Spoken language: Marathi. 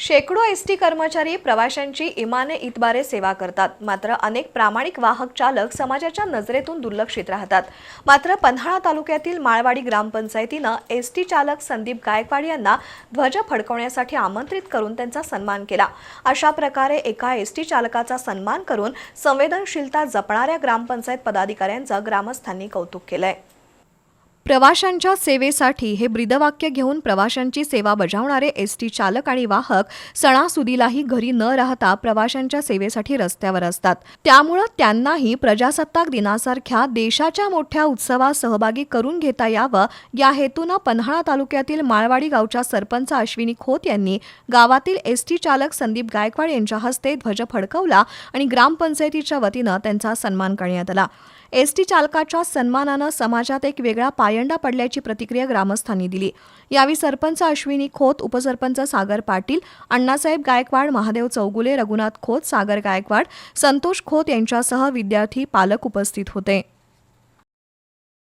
शेकडो एस टी कर्मचारी प्रवाशांची इमाने इतबारे सेवा करतात. मात्र अनेक प्रामाणिक वाहक चालक समाजाच्या नजरेतून दुर्लक्षित राहतात. मात्र पन्हाळा तालुक्यातील माळवाडी ग्रामपंचायतीनं एस टी चालक संदीप गायकवाड यांना ध्वज फडकवण्यासाठी आमंत्रित करून त्यांचा सन्मान केला. अशा प्रकारे एका एस टी चालकाचा सन्मान करून संवेदनशीलता जपणाऱ्या ग्रामपंचायत पदाधिकाऱ्यांचं ग्रामस्थांनी कौतुक केलंय. प्रवाशांच्या सेवेसाठी हे ब्रीदवाक्य घेऊन प्रवाशांची सेवा बजावणारे एस टी चालक आणि वाहक सणासुदीलाही घरी न राहता प्रवाशांच्या सेवेसाठी रस्त्यावर असतात. त्यामुळं त्यांनाही प्रजासत्ताक दिनासारख्या देशाच्या मोठ्या उत्सवात सहभागी करून घेता यावं. या हेतूनं पन्हाळा तालुक्यातील माळवाडी गावच्या सरपंच अश्विनी खोत यांनी गावातील एस टी चालक संदीप गायकवाड यांच्या हस्ते ध्वज फडकवला आणि ग्रामपंचायतीच्या वतीनं त्यांचा सन्मान करण्यात आला. एस टी चालकाच्या सन्मानानं समाजात एक वेगळा पायंडा पडल्याची प्रतिक्रिया ग्रामस्थांनी दिली. यावेळी सरपंच अश्विनी खोत उपसरपंच सागर पाटील अण्णासाहेब गायकवाड महादेव चौगुले रघुनाथ खोत सागर गायकवाड संतोष खोत यांच्यासह विद्यार्थी पालक उपस्थित होते.